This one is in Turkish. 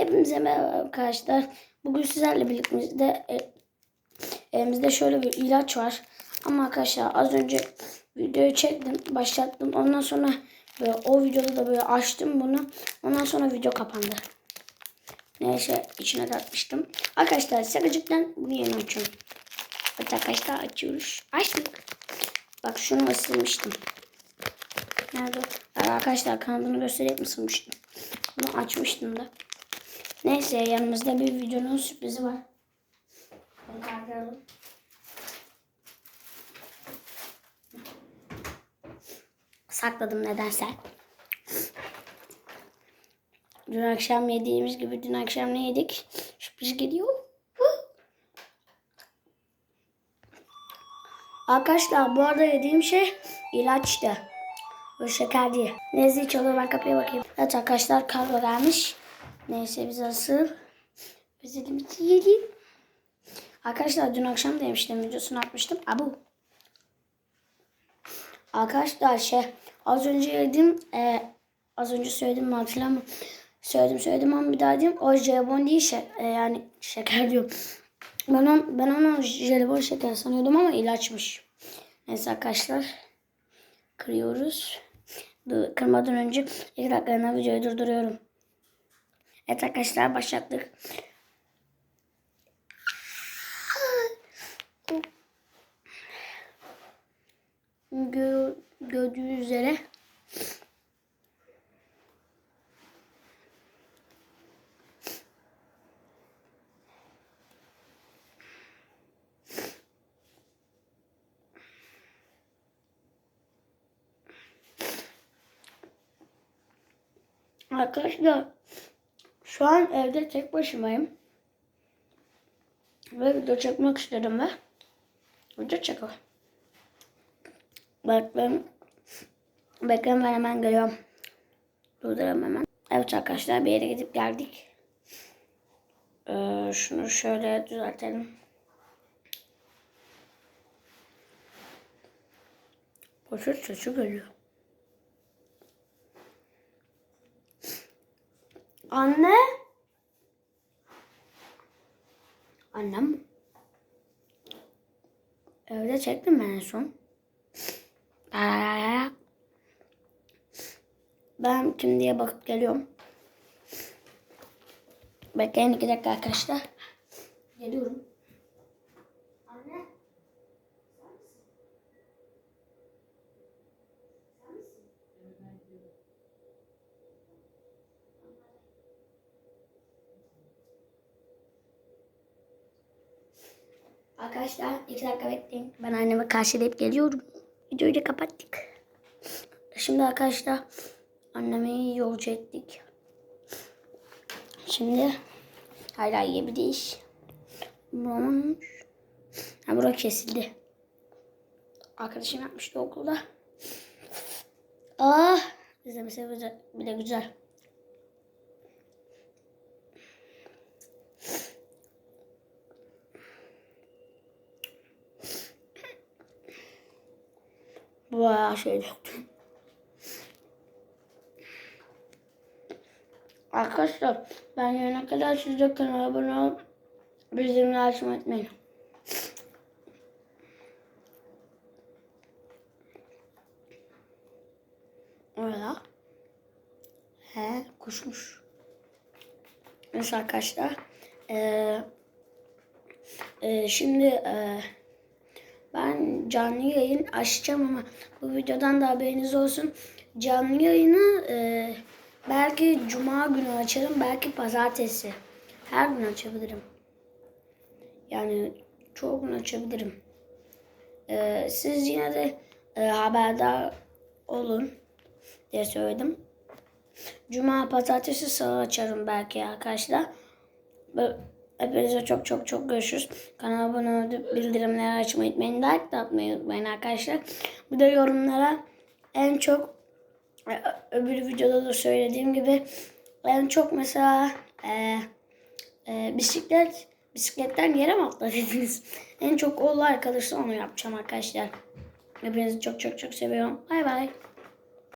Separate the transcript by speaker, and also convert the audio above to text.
Speaker 1: Hepimize merhaba arkadaşlar. Bugün sizlerle birlikte e, elimizde şöyle bir ilaç var. Ama arkadaşlar az önce videoyu çektim, başlattım. Ondan sonra böyle o videoda da böyle açtım bunu. Ondan sonra video kapandı. Neyse içine de atmıştım. Arkadaşlar şakacıktan bunu yeni açıyorum. Arkadaşlar açıyoruz. Açtık. Bak şunu ısırmıştım. Nerede? Arkadaşlar kanadını göstereyim ısırmıştım. Bunu açmıştım da. Neyse yanımızda bir videonun sürprizi var. Onu kaldıralım. Sakladım nedense. Dün akşam yediğimiz gibi dün akşam ne yedik? Sürpriz geliyor. Arkadaşlar bu arada yediğim şey ilaçtı. Bu şeker değil. Neyse çalıyor ben kapıya bakayım. Evet arkadaşlar kargo gelmiş. Neyse biz asıl özelimizi yiyelim. Arkadaşlar dün akşam demiştim videosunu atmıştım. Abu. Arkadaşlar şey az önce yedim. E, az önce söyledim mi hatırlamıyorum. Söyledim söyledim ama bir daha diyeyim. O jelibon değil şey, e, yani şeker diyorum. Ben, on, ben onu jelibon şeker sanıyordum ama ilaçmış. Neyse arkadaşlar. Kırıyoruz. Kırmadan önce iki dakikalığına videoyu durduruyorum. Evet arkadaşlar başlattık. Gö gördüğünüz üzere Arkadaşlar şu an evde tek başımayım. Ve video çekmek istedim ve video çekiyorum. Bekleyin. Bekleyin ben hemen geliyorum. Durduram hemen. Evet arkadaşlar bir yere gidip geldik. Ee, şunu şöyle düzeltelim. Poşet sesi geliyor. Anne. Annem. Evde çektim ben en son. Ben kim diye bakıp geliyorum. Bekleyin iki dakika arkadaşlar. Geliyorum. Arkadaşlar iki dakika bekleyin. Ben anneme karşılayıp geliyorum. Videoyu da kapattık. Şimdi arkadaşlar annemi yolcu ettik. Şimdi hala yiyebiliriz. Bulamamış. Ha bura kesildi. Arkadaşım yapmıştı okulda. Ah izlemesi bile güzel. Bayağı şey döktüm. Arkadaşlar ben yarına kadar siz de kanala abone olup bildirimleri açmayı unutmayın. Öyle. He kuşmuş. Neyse arkadaşlar. Ee, e, şimdi e, ben canlı yayın açacağım ama bu videodan da haberiniz olsun. Canlı yayını e, belki cuma günü açarım, belki pazartesi. Her gün açabilirim. Yani çoğu gün açabilirim. E, siz yine de e, haberdar olun diye söyledim. Cuma, pazartesi, salı açarım belki arkadaşlar. Böyle Hepinize çok çok çok görüşürüz. Kanala abone olup bildirimleri açmayı unutmayın. Like de atmayı unutmayın arkadaşlar. Bir de yorumlara en çok e, öbür videoda da söylediğim gibi en çok mesela e, e, bisiklet bisikletten yere mi atladınız? en çok o like alırsa onu yapacağım arkadaşlar. Hepinizi çok çok çok seviyorum. Bay bay.